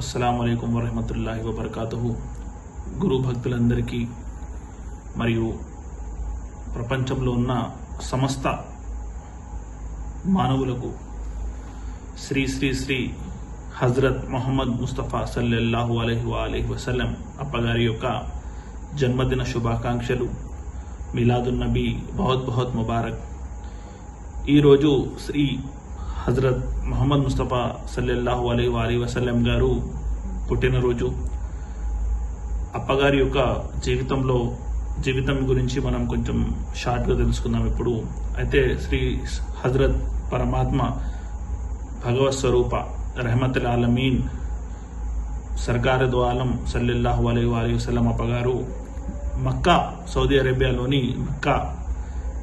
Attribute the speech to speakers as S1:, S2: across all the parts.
S1: అస్సలం అయికం వరహమతుల్లాహి వబర్కాతుహు గురు భక్తులందరికీ మరియు ప్రపంచంలో ఉన్న సమస్త మానవులకు శ్రీ శ్రీ శ్రీ హజరత్ మొహమ్మద్ ముస్తఫా సల్లెల్లాహు అలహి అలహి వసల్లం అప్పగారి యొక్క జన్మదిన శుభాకాంక్షలు మిలాదున్ నబీ బహుత్ బహుత్ ముబారక్. ఈరోజు శ్రీ హజరత్ మొహమ్మద్ ముస్తఫా సల్లెల్లాహు అలీ వాలీ వసల్లం గారు పుట్టినరోజు అప్పగారి యొక్క జీవితంలో జీవితం గురించి మనం కొంచెం షార్ట్గా తెలుసుకుందాం ఇప్పుడు. అయితే శ్రీ హజరత్ పరమాత్మ భగవత్ స్వరూప రెహమత్ ఆలమీన్ సర్కార్ ద్వాలం సల్లెల్లాహు అలీ వాలీ వసల్లం అప్పగారు మక్కా సౌదీ అరేబియాలోని మక్కా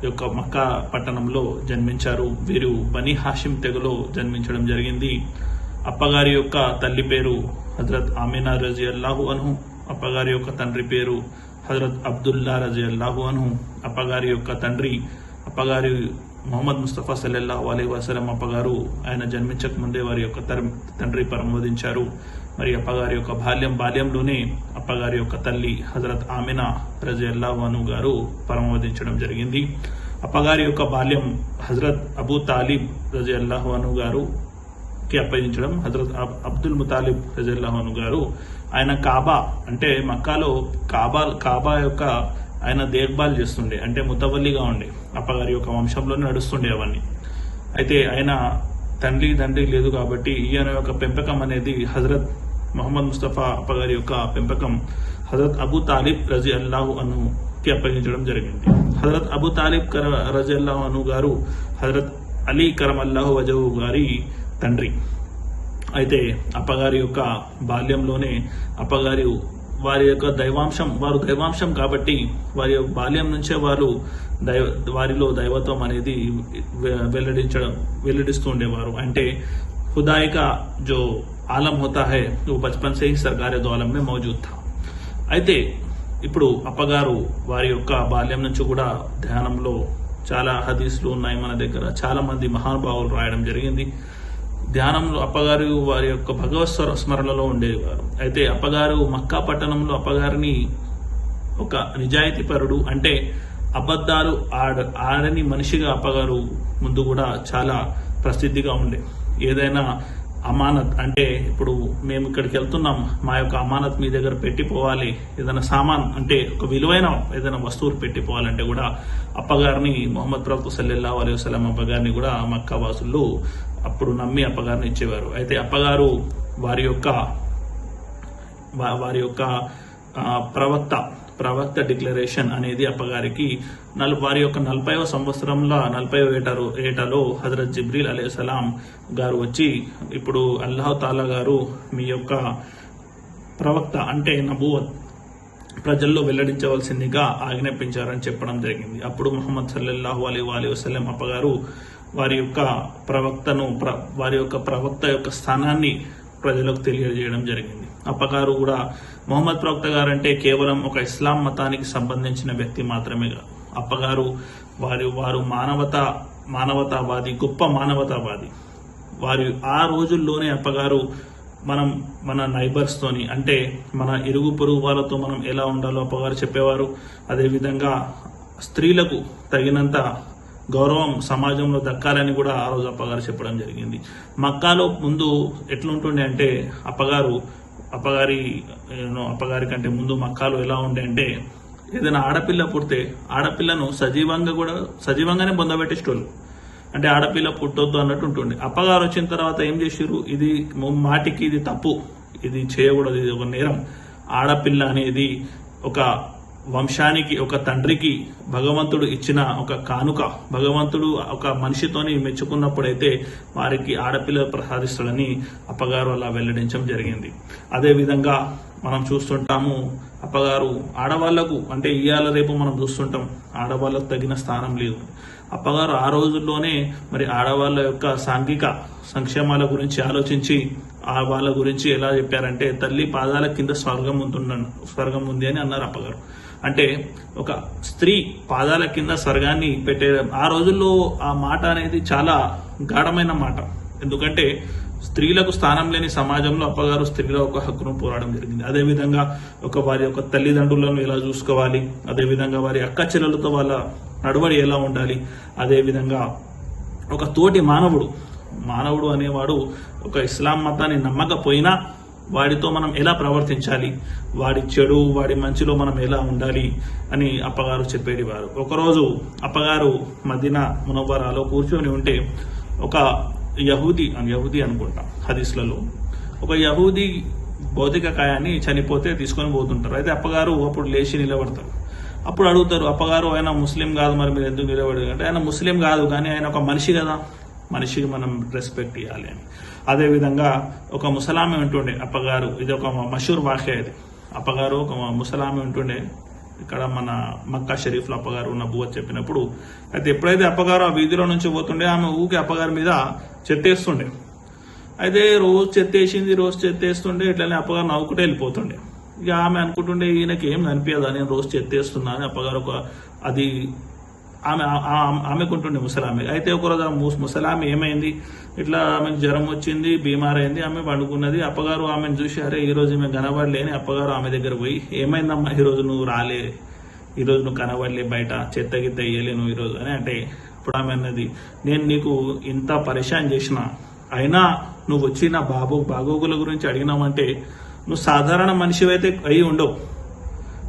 S1: యొక్క మక్కా పట్టణంలో జన్మించారు. వీరు బనీ హాషిం తెగలో జన్మించడం జరిగింది. అప్పగారి యొక్క తల్లి పేరు హజరత్ ఆమినా రజీ అల్లాహు అన్హు అప్పగారి యొక్క తండ్రి పేరు హజరత్ అబ్దుల్లా రజీ అల్లాహు అన్హు అప్పగారి యొక్క తండ్రి అప్పగారి మొహమ్మద్ ముస్తఫా సల్లల్లాహు అలీ వసలం అప్పగారు ఆయన జన్మించక ముందే వారి యొక్క తండ్రి పరమోదించారు. మరి అప్పగారి యొక్క బాల్యం బాల్యంలోనే అప్పగారి యొక్క తల్లి హజరత్ ఆమినా రజీ అల్లాహు అను గారు పరమోదించడం జరిగింది. అప్పగారి యొక్క బాల్యం హజరత్ అబూ తాలిబ్ రజీ అల్లాహు అను గారు కి అప్పగించడం హజరత్ అబ్దుల్ ముతాలిబ్ రజల్లాహను గారు ఆయన కాబా అంటే మక్కాలో కాబా కాబా యొక్క ఆయన దేఖ్భాల్ చేస్తుండే అంటే ముతవల్లిగా ఉండే. అప్పగారి యొక్క వంశంలోనే నడుస్తుండే అవన్నీ. అయితే ఆయన తండ్రి తండ్రి లేదు కాబట్టి ఈయన యొక్క పెంపకం అనేది హజరత్ మొహమ్మద్ ముస్తఫా అప్పగారి యొక్క పెంపకం హజరత్ అబూ తాలిబ్ రజీ అల్లాహు అనుకి అప్పగించడం జరిగింది. హజరత్ అబూ తాలిబ్ కర రజీ అల్లాహు అను గారు హజరత్ అలీ కరమ్ అల్లాహు వజహు గారి తండ్రి అయితే అప్పగారి యొక్క బాల్యంలోనే అప్పగారి వారి యొక్క దైవాంశం వారు దైవాంశం కాబట్టి వారి యొక్క బాల్యం నుంచే వారు దైవ వారిలో దైవత్వం అనేది వె- వెల్లడించడం వెల్లడిస్తూ ఉండేవారు అంటే खुदाई का जो आलम होता है वो बचपन से ही सरकार दो आलम में मौजूद था అయితే ఇప్పుడు అప్పగారు వారి యొక్క బాల్యం నుంచి కూడా ధ్యానంలో చాలా హదీసులు ఉన్నాయి మన దగ్గర. చాలా మంది మహానుభావులు రాయడం జరిగింది. ధ్యానంలో అప్పగారు వారి యొక్క భగవత్ స్మరణలో ఉండేవారు. అయితే అప్పగారు మక్కా పట్టణంలో అప్పగారిని ఒక నిజాయితీపరుడు అంటే అబద్ధాలు ఆడ ఆడని మనిషిగా అప్పగారు ముందు కూడా చాలా ప్రసిద్ధిగా ఉండే. ఏదైనా అమానత్ అంటే ఇప్పుడు మేము ఇక్కడికి వెళ్తున్నాం మా యొక్క అమానత్ మీ దగ్గర పెట్టిపోవాలి ఏదైనా సామాన్ అంటే ఒక విలువైన ఏదైనా వస్తువులు పెట్టిపోవాలంటే కూడా అప్పగారిని మొహమ్మద్ ప్రభు సల్లెల్లా అలీ వసలం అప్పగారిని కూడా మక్కా వాసులు అప్పుడు నమ్మి అప్పగారిని ఇచ్చేవారు. అయితే అప్పగారు వారి యొక్క వారి యొక్క ప్రవక్త ప్రవక్త డిక్లరేషన్ అనేది అప్పగారికి నల్ వారి యొక్క నలభైవ సంవత్సరంలో నలభై ఏటరు ఏటలో హజరత్ జిబ్రీల్ అలీ సలాం గారు వచ్చి ఇప్పుడు అల్లాహ్ తాలా గారు మీ యొక్క ప్రవక్త అంటే నబూవత్ ప్రజల్లో వెల్లడించవలసిందిగా ఆజ్ఞాపించారని చెప్పడం జరిగింది. అప్పుడు ముహమ్మద్ సల్లల్లాహు అలీ అలీ వసలం అప్పగారు వారి యొక్క ప్రవక్తను ప్ర- వారి యొక్క ప్రవక్త యొక్క స్థానాన్ని ప్రజలకు తెలియజేయడం జరిగింది. అప్పగారు కూడా మొహమ్మద్ ప్రవక్త గారు అంటే కేవలం ఒక ఇస్లాం మతానికి సంబంధించిన వ్యక్తి మాత్రమే కాదు. అప్పగారు వారి వారు మానవత మానవతావాది గొప్ప మానవతావాది. వారి ఆ రోజుల్లోనే అప్పగారు మనం మన నైబర్స్తోని అంటే మన ఇరుగు పొరుగు వాళ్ళతో మనం ఎలా ఉండాలో అప్పగారు చెప్పేవారు. అదేవిధంగా స్త్రీలకు తగినంత గౌరవం సమాజంలో దక్కాలని కూడా ఆ రోజు అప్పగారు చెప్పడం జరిగింది. మక్కాలో ముందు ఎట్లుంటుండే అంటే అప్పగారు అప్పగారి అప్పగారి కంటే ముందు మక్కాలో ఎలా ఉండే అంటే ఏదైనా ఆడపిల్ల పుడితే ఆడపిల్లను సజీవంగా కూడా సజీవంగానే పొందబెట్టేటోళ్ళు అంటే ఆడపిల్ల పుట్టొద్దు అన్నట్టు ఉంటుండే. అప్పగారు వచ్చిన తర్వాత ఏం చేసిర్రు? ఇది మాటికి ఇది తప్పు. ఇది చేయకూడదు. ఇది ఒక నేరం. ఆడపిల్ల అనేది ఒక వంశానికి ఒక తండ్రికి భగవంతుడు ఇచ్చిన ఒక కానుక భగవంతుడు ఒక మనిషితోని మెచ్చుకున్నప్పుడైతే వారికి ఆడపిల్ల ప్రసాదిస్తాడని అప్పగారు అలా వెల్లడించడం జరిగింది. అదేవిధంగా మనం చూస్తుంటాము అప్పగారు ఆడవాళ్ళకు అంటే ఇవాళ రేపు మనం చూస్తుంటాం ఆడవాళ్ళకు తగిన స్థానం లేదు. అప్పగారు ఆ రోజుల్లోనే మరి ఆడవాళ్ళ యొక్క సాంఘిక సంక్షేమాల గురించి ఆలోచించి ఆ వాళ్ళ గురించి ఎలా చెప్పారంటే తల్లి పాదాల కింద స్వర్గం ఉంటున్నాను స్వర్గం ఉంది అని అన్నారు అప్పగారు. అంటే ఒక స్త్రీ పాదాల కింద స్వర్గాన్ని పెట్టే ఆ రోజుల్లో ఆ మాట అనేది చాలా గాఢమైన మాట. ఎందుకంటే స్త్రీలకు స్థానం లేని సమాజంలో అప్పగారు స్త్రీల ఒక హక్కును పోరాడడం జరిగింది. అదేవిధంగా ఒక వారి యొక్క తల్లిదండ్రులను ఎలా చూసుకోవాలి అదేవిధంగా వారి అక్క చెల్లెలతో వాళ్ళ నడవడి ఎలా ఉండాలి? అదేవిధంగా ఒక తోటి మానవుడు మానవుడు అనేవాడు ఒక ఇస్లాం మతాన్ని నమ్మకపోయినా వాడితో మనం ఎలా ప్రవర్తించాలి? వాడి చెడు వాడి మంచిలో మనం ఎలా ఉండాలి? అని అప్పగారు చెప్పేటివారు. ఒకరోజు అప్పగారు మదీనా మునవ్వరాలో కూర్చొని ఉంటే ఒక యహూది యహూది అనుకుంటా హదీస్లలో ఒక యహూది భౌతిక కాయాన్ని చనిపోతే తీసుకొని పోతుంటారు. అయితే అప్పగారు అప్పుడు లేచి నిలబడతారు. అప్పుడు అడుగుతారు అప్పగారు ఆయన ముస్లిం కాదు మరి మీరు ఎందుకు నిలబడి? అంటే ఆయన ముస్లిం కాదు కానీ ఆయన ఒక మనిషి కదా. మనిషికి మనం రెస్పెక్ట్ ఇవ్వాలి అని. అదేవిధంగా ఒక ముసలామె ఉంటుండే అప్పగారు ఇది ఒక మషూర్ వాక్య ఇది. అప్పగారు ఒక ముసలామె ఉంటుండే ఇక్కడ మన మక్కా షరీఫ్లో అప్పగారు ఉన్న బువ్వ చెప్పినప్పుడు. అయితే ఎప్పుడైతే అప్పగారు ఆ వీధిలో నుంచి పోతుండే ఆమె ఊకి అప్పగారి మీద చెత్తేస్తుండే. అయితే రోజు చెత్తేసింది రోజు చెత్తేస్తుండే ఇట్లనే అప్పగారు నవ్వుకుంటే వెళ్ళిపోతుండే. ఇక ఆమె అనుకుంటుండే ఈయనకి ఏం కనిపించదా నేను రోజు చెత్తేస్తున్నా అని అప్పగారు ఒక అది ఆమె ఆమెకుంటుండే ముసలామె. అయితే ఒకరోజు ఆ ముసలామె ఏమైంది? ఇట్లా ఆమెకు జ్వరం వచ్చింది బీమార్ అయింది ఆమె పండుకున్నది. అప్పగారు ఆమెను చూసి అరే ఈరోజు మేము కనబడలేని అప్పగారు ఆమె దగ్గర పోయి ఏమైందమ్మా? ఈరోజు నువ్వు రాలే. ఈ రోజు నువ్వు కనబడలే బయట. చెత్త గిత్త వేయలే నువ్వు ఈరోజు అని అంటే ఇప్పుడు ఆమె అన్నది నేను నీకు ఇంత పరిశాన్ చేసిన అయినా నువ్వు వచ్చి నా బాబు బాగోగుల గురించి అడిగినావంటే నువ్వు సాధారణ మనిషివైతే అయి ఉండవు.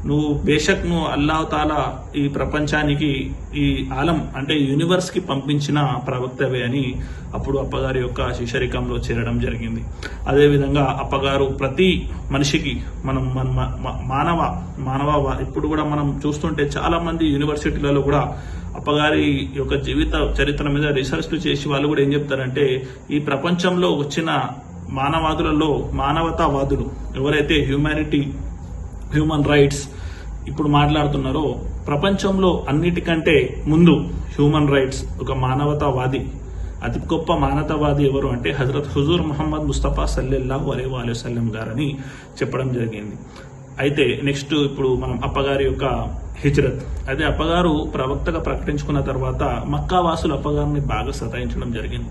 S1: నువ్వు బేషక్ నువ్వు అల్లాహ్ తాలా ఈ ప్రపంచానికి ఈ ఆలం అంటే యూనివర్స్కి పంపించిన ప్రవక్తవే అని అప్పుడు అప్పగారి యొక్క శిశరికంలో చేరడం జరిగింది. అదేవిధంగా అప్పగారు ప్రతి మనిషికి మనం మన మానవ మానవ ఇప్పుడు కూడా మనం చూస్తుంటే చాలా మంది యూనివర్సిటీలలో కూడా అప్పగారి యొక్క జీవిత చరిత్ర మీద రీసెర్చ్లు చేసి వాళ్ళు కూడా ఏం చెప్తారంటే ఈ ప్రపంచంలో వచ్చిన మానవాదులలో మానవతావాదులు ఎవరైతే హ్యూమానిటీ హ్యూమన్ రైట్స్ ఇప్పుడు మాట్లాడుతున్నారో ప్రపంచంలో అన్నిటికంటే ముందు హ్యూమన్ రైట్స్ ఒక మానవతావాది అతి గొప్ప మానవతావాది ఎవరు అంటే హజరత్ హుజూర్ మహమ్మద్ ముస్తఫా సల్లెల్లాహు అలై వాలేసల్లం గారని చెప్పడం జరిగింది. అయితే నెక్స్ట్ ఇప్పుడు మనం అప్పగారి యొక్క హిజ్రత్. అయితే అప్పగారు ప్రవక్తగా ప్రకటించుకున్న తర్వాత మక్కా వాసులు అప్పగారిని బాగా సతాయించడం జరిగింది.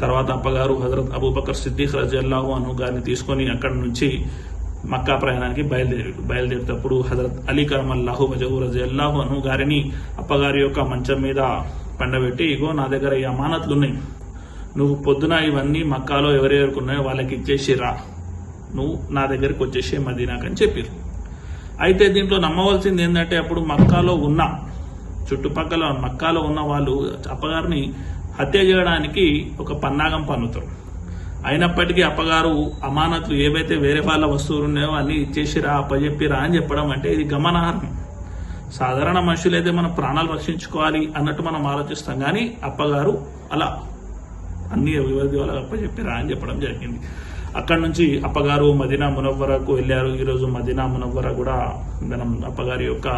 S1: తర్వాత అప్పగారు హజరత్ అబూబకర్ సిద్దిక్ రజల్లాహు అను గారిని తీసుకొని అక్కడి నుంచి మక్కా ప్రయాణానికి బయలుదేరాడు బయలుదేరేటప్పుడు హజరత్ అలీ కరమల్లాహు వజహు రజల్లాహు అను గారిని అప్పగారి యొక్క మంచం మీద పండబెట్టి ఇగో నా దగ్గర ఈ అమానతులు ఉన్నాయి నువ్వు పొద్దున ఇవన్నీ మక్కాలో ఎవరెవరికి ఉన్నాయో వాళ్ళకి ఇచ్చేసి రా నువ్వు నా దగ్గరికి వచ్చేసి మదీనాకని అని చెప్పారు అయితే దీంట్లో నమ్మవలసింది ఏంటంటే అప్పుడు మక్కాలో ఉన్న చుట్టుపక్కల మక్కాలో ఉన్న వాళ్ళు అప్పగారిని హత్య చేయడానికి ఒక పన్నాగం పన్నుతారు. అయినప్పటికీ అప్పగారు అమానతులు ఏవైతే వేరే వాళ్ళ వస్తువులు ఉన్నాయో అన్నీ ఇచ్చేసిరా అప్పజెప్పిరా అని చెప్పడం అంటే ఇది గమనార్హం. సాధారణ మనుషులైతే మన ప్రాణాలు రక్షించుకోవాలి అన్నట్టు మనం ఆలోచిస్తాం కానీ అప్పగారు అలా అన్ని అభివృద్ధి వాళ్ళ అప్పచెప్పిరా అని చెప్పడం జరిగింది. అక్కడ నుంచి అప్పగారు మదీనా మునవ్వరకు వెళ్ళారు. ఈరోజు మదీనా మునవ్వర కూడా మనం అప్పగారి యొక్క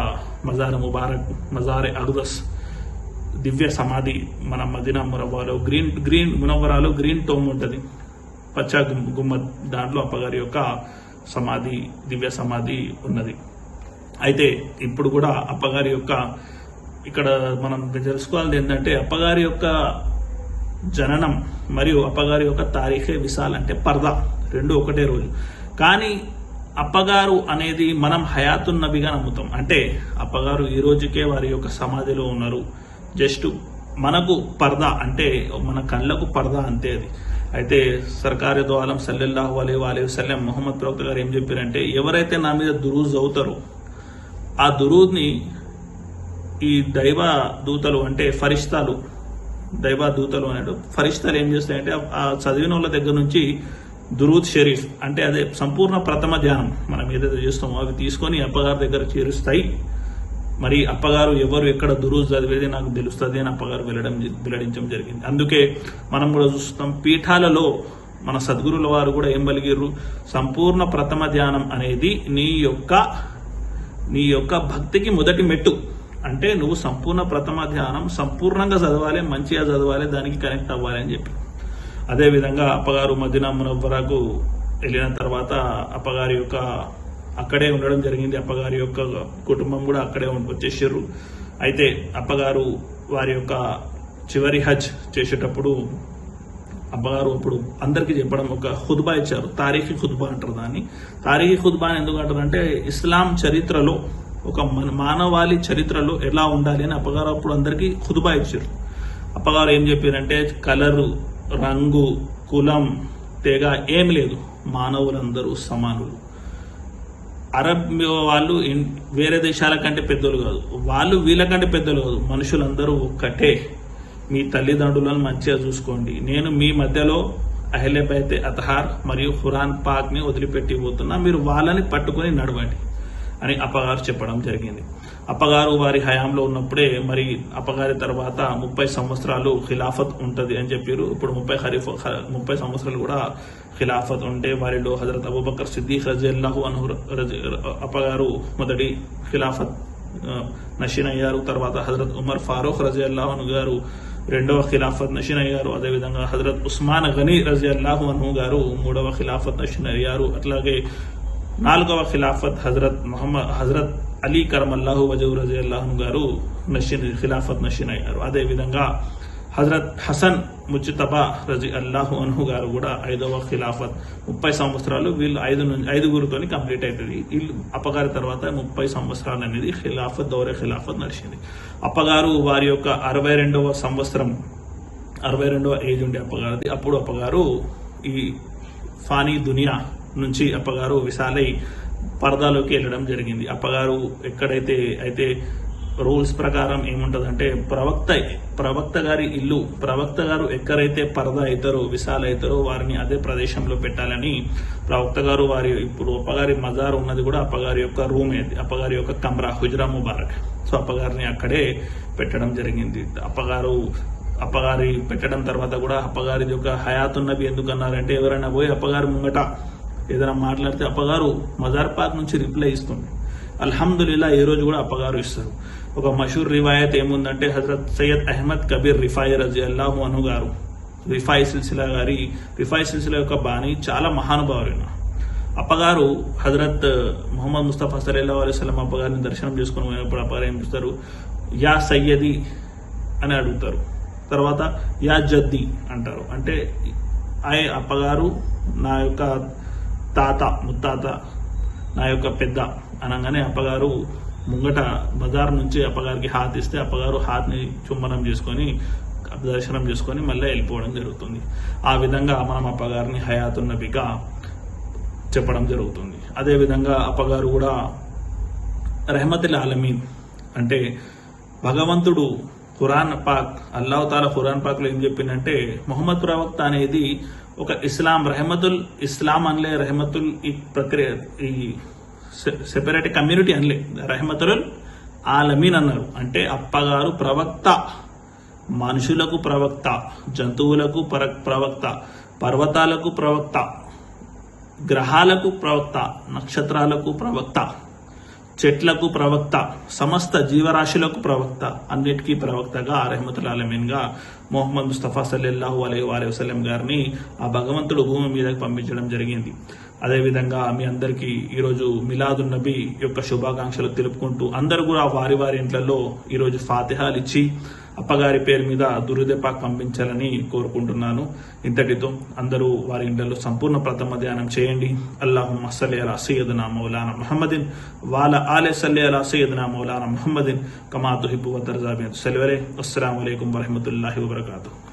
S1: మజార్ ముబారక్ మజారే అగ్దస్ దివ్య సమాధి మన మదీనా మునవ్వరలో గ్రీన్ గ్రీన్ మునవ్వరాలో గ్రీన్ టోమ్ ఉంటుంది. పచ్చ గుమ్మ దాంట్లో అప్పగారి యొక్క సమాధి దివ్య సమాధి ఉన్నది. అయితే ఇప్పుడు కూడా అప్పగారి యొక్క ఇక్కడ మనం తెలుసుకోవాల్సింది ఏంటంటే అప్పగారి యొక్క జననం మరియు అప్పగారి యొక్క తారీఖే విశాల్ అంటే పర్దా రెండు ఒకటే రోజు. కానీ అప్పగారు అనేది మనం హయాతున్నవిగా నమ్ముతాం. అంటే అప్పగారు ఈ రోజుకే వారి యొక్క సమాధిలో ఉన్నారు. జస్ట్ మనకు పర్దా అంటే మన కళ్ళకు పర్దా అంతే అది. అయితే సర్కారు దోలం సల్లెల్లాహు అలీ అలై సల్లెం మొహమ్మద్ ప్రవక్త గారు ఏం చెప్పారంటే ఎవరైతే నా మీద దురూజ్ అవుతారో ఆ దురూద్ని ఈ దైవ దూతలు అంటే ఫరిష్తాలు దైవ దూతలు అనేటు ఫరిష్తాలు ఏం చేస్తాయంటే ఆ చదివిన వాళ్ళ దగ్గర నుంచి దురూద్ షరీఫ్ అంటే అదే సంపూర్ణ ప్రథమ ధ్యానం మనం ఏదైతే చేస్తామో అవి తీసుకొని అప్పగారి దగ్గర చేరుస్తాయి. మరి అప్పగారు ఎవరు ఎక్కడ దురూజ్ చదివేది నాకు తెలుస్తుంది అని అప్పగారు వెళ్ళడం వెల్లడించడం జరిగింది. అందుకే మనం కూడా చూస్తాం పీఠాలలో మన సద్గురుల వారు కూడా ఏం పలిగిర్రు? సంపూర్ణ ప్రథమ ధ్యానం అనేది నీ యొక్క నీ యొక్క భక్తికి మొదటి మెట్టు. అంటే నువ్వు సంపూర్ణ ప్రథమ ధ్యానం సంపూర్ణంగా చదవాలి మంచిగా చదవాలి దానికి కనెక్ట్ అవ్వాలి అని చెప్పి. అదేవిధంగా అప్పగారు మదీనా మునవ్వరకు వెళ్ళిన తర్వాత అప్పగారి యొక్క అక్కడే ఉండడం జరిగింది. అప్పగారి యొక్క కుటుంబం కూడా అక్కడే వచ్చేసారు అయితే అప్పగారు వారి యొక్క చివరి హజ్ చేసేటప్పుడు అబ్బగారు అప్పుడు అందరికీ చెప్పడం ఒక ఖుద్బా ఇచ్చారు. తారీఖీ ఖుద్బా అంటారు దాన్ని. తారీఖీ ఖుద్బా అని ఎందుకు అంటారు అంటే ఇస్లాం చరిత్రలో ఒక మన- మానవాళి చరిత్రలో ఎలా ఉండాలి అని అప్పగారు అప్పుడు అందరికీ హుదుబా ఇచ్చారు. అప్పగారు ఏం చెప్పారంటే కలరు రంగు కులం తెగ ఏం లేదు. మానవులందరూ సమానులు. అరబ్ వాళ్ళు వేరే దేశాల కంటే పెద్దలు కాదు. వాళ్ళు వీళ్ళకంటే పెద్దలు కాదు. మనుషులందరూ ఒక్కటే. మీ తల్లిదండ్రులను మంచిగా చూసుకోండి. నేను మీ మధ్యలో అహ్లెబైతే అతహార్ మరియు ఖురాన్ పాక్ని వదిలిపెట్టి పోతున్నా మీరు వాళ్ళని పట్టుకొని నడవండి. అని అప్పగారు చెప్పడం జరిగింది. అప్పగారు వారి హయాంలో ఉన్నప్పుడే మరి అప్పగారి తర్వాత ముప్పై సంవత్సరాలు ఖిలాఫత్ ఉంటది అని చెప్పారు. ఇప్పుడు ముప్పై ఖరీఫ్ ముప్పై సంవత్సరాలు కూడా ఖిలాఫత్ ఉంటే వారిలో హజరత్ అబూబకర్ సిద్దీఖ్ రజల్లాహు అను అప్పగారు మొదటి ఖిలాఫత్ నషీన్ అయ్యారు తర్వాత హజరత్ ఉమర్ ఫారూక్ రజల్లాహు అను గారు రెండవ ఖిలాఫత్ నషీన్ అయ్యారు అదేవిధంగా హజరత్ ఉస్మాన్ గనీ రజల్లాహు అను గారు మూడవ ఖిలాఫత్ నషీన్ అయ్యారు అట్లాగే నాలుగవ ఖిలాఫత్ హజరత్ మొహమ్మద్ హజరత్ అలీ కరమల్లాహు వజూ రజీ అల్లాహు గారు నషీన్ ఖిలాఫత్ నషీన్ అయ్యారు. అదేవిధంగా హజరత్ హసన్ ముజ్తబా రజీ అల్లాహు అన్హు గారు కూడా ఐదవ ఖిలాఫత్. ముప్పై సంవత్సరాలు వీళ్ళు ఐదు నుంచి ఐదుగురితోని కంప్లీట్ అవుతుంది వీళ్ళు అప్పగారి తర్వాత ముప్పై సంవత్సరాలు అనేది ఖిలాఫత్ దౌరే ఖిలాఫత్ నడిచింది. అప్పగారు వారి యొక్క అరవై రెండవ సంవత్సరం అరవై రెండవ ఏజ్ ఉండే అప్పగారిది. అప్పుడు అప్పగారు ఈ ఫానీ దునియా నుంచి అప్పగారు విశాలై పరదాలోకి వెళ్ళడం జరిగింది. అప్పగారు ఎక్కడైతే అయితే రూల్స్ ప్రకారం ఏముంటదంటే ప్రవక్త ప్రవక్త గారి ఇల్లు ప్రవక్త గారు ఎక్కడైతే పరదా అవుతారో విశాల అవుతారో వారిని అదే ప్రదేశంలో పెట్టాలని ప్రవక్త గారు వారి ఇప్పుడు అప్పగారి మజార్ ఉన్నది కూడా అప్పగారి యొక్క రూమ్ ఏది? అప్పగారి యొక్క కమ్రా హుజరా ముబారక్. సో అప్పగారిని అక్కడే పెట్టడం జరిగింది. అప్పగారు అప్పగారి పెట్టడం తర్వాత కూడా అప్పగారిది యొక్క హయాతున్నవి ఎందుకు అన్నారంటే ఎవరైనా పోయి అప్పగారి ముంగట ఏదైనా మాట్లాడితే అప్పగారు మజార్ పాక్ నుంచి రిప్లై ఇస్తుంది. అల్హమ్దుల్లా ఈ రోజు కూడా అప్పగారు ఇస్తారు. ఒక మషూర్ రివాయత్ ఏముందంటే హజరత్ సయ్యద్ అహ్మద్ కబీర్ రిఫాయి రజీ అల్లాహు అను గారు. రిఫాయి సిల్సిలా గారి రిఫాయి సిల్సిలా యొక్క బాణి చాలా మహానుభావులైన. అప్పగారు హజరత్ మొహమ్మద్ ముస్తఫా సలీల్లా అలైస్లం అప్పగారిని దర్శనం చేసుకుని పోయినప్పుడు అప్పగారు ఏం చేస్తారు? యా సయ్యది అని అడుగుతారు. తర్వాత యా జద్ది అంటారు. అంటే ఆ అప్పగారు నా యొక్క తాత ముత్తాత నా యొక్క పెద్ద అనగానే అప్పగారు ముంగట బజార్ నుంచి అప్పగారికి హాత్ ఇస్తే అప్పగారు హాత్ని చుంబనం చేసుకొని దర్శనం చేసుకొని మళ్ళీ వెళ్ళిపోవడం జరుగుతుంది. ఆ విధంగా మనం అప్పగారిని హయాతున్నబిగా చెప్పడం జరుగుతుంది. అదేవిధంగా అప్పగారు కూడా రెహమతుల్ ఆలమీన్ అంటే భగవంతుడు ఖురాన్ పాక్ అల్లాహ్ తాలా ఖురాన్ పాక్లో ఏం చెప్పిందంటే మొహమ్మద్ ప్రవక్త అనేది ఒక ఇస్లాం రెహమతుల్ ఇస్లాం అనలే రెహమతుల్ ఈ ప్రక్రియ ఈ సెపరేట్ కమ్యూనిటీ అనలే. రెహమతుల్ ఆలమీన్ అన్నారు. అంటే అప్పగారు ప్రవక్త మనుషులకు ప్రవక్త జంతువులకు ప్ర ప్రవక్త పర్వతాలకు ప్రవక్త గ్రహాలకు ప్రవక్త నక్షత్రాలకు ప్రవక్త. చెట్లకు ప్రవక్త సమస్త జీవరాశులకు ప్రవక్త అన్నిటికీ ప్రవక్తగా రెహమతుల్ మొహమ్మద్ ముస్తఫా సల్లెల్లాహు అలై వసలం గారిని ఆ భగవంతుడు భూమి మీదకి పంపించడం జరిగింది. అదేవిధంగా మీ అందరికీ ఈరోజు మిలాదున్ నబీ యొక్క శుభాకాంక్షలు తెలుపుకుంటూ అందరూ కూడా వారి వారి ఇంట్లలో ఈరోజు ఫాతిహాలు ఇచ్చి అప్పగారి పేరు మీద దురుదెపాక్ పంపించాలని కోరుకుంటున్నాను. ఇంతటితో అందరూ వారి ఇంట్లో సంపూర్ణ ప్రథమ ధ్యానం చేయండి. అల్లాహు సల్లి అలా సయ్యదనా మౌలానా మహమ్మదిన్ వాళ్ళ ఆలే సల్లి అలా సయ్యదనా మౌలానా మహమ్మదిన్ కమా తుహిబ్బు వతర్జాబి సెలవరే అస్సలం వరహమతుల్లాహి వబర్కాతు.